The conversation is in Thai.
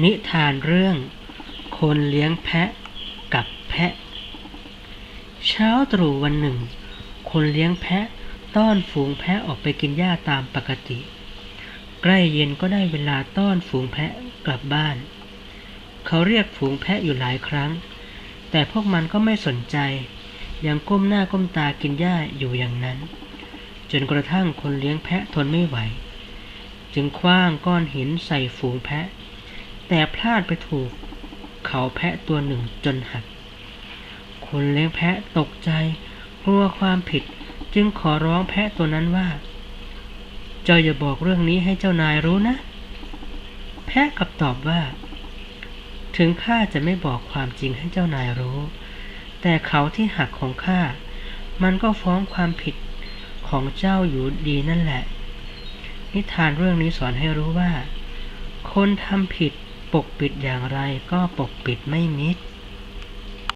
นิทานเรื่อง คนเลี้ยงแพะกับแพะ เช้าตรู่วันหนึ่ง คนเลี้ยงแพะต้อนฝูงแพะออกไปกินหญ้าตามปกติ ใกล้เย็นก็ได้เวลาต้อนฝูงแพะกลับบ้าน เขาเรียกฝูงแพะอยู่หลายครั้ง แต่พวกมันก็ไม่สนใจ ยังก้มหน้าก้มตากินหญ้าอยู่อย่างนั้น จนกระทั่งคนเลี้ยงแพะทนไม่ไหว จึงคว้างก้อนหินใส่ฝูงแพะ แต่พลาดไปถูก เขาแพะตัวหนึ่งจนหัก คนเลี้ยงแพะตกใจ กลัวความผิดจึงขอร้องแพะตัวนั้นว่า เจ้าอย่าบอกเรื่องนี้ให้เจ้านายรู้นะ แพะกลับตอบว่า ถึงข้าจะไม่บอกความจริงให้เจ้านายรู้ แต่เขาที่หักของข้ามันก็ฟ้องความผิดของเจ้าอยู่ดีนั่นแหละ นิทานเรื่องนี้สอนให้รู้ว่า คนทำผิด ปกปิดอย่างไรก็ปกปิดไม่มิด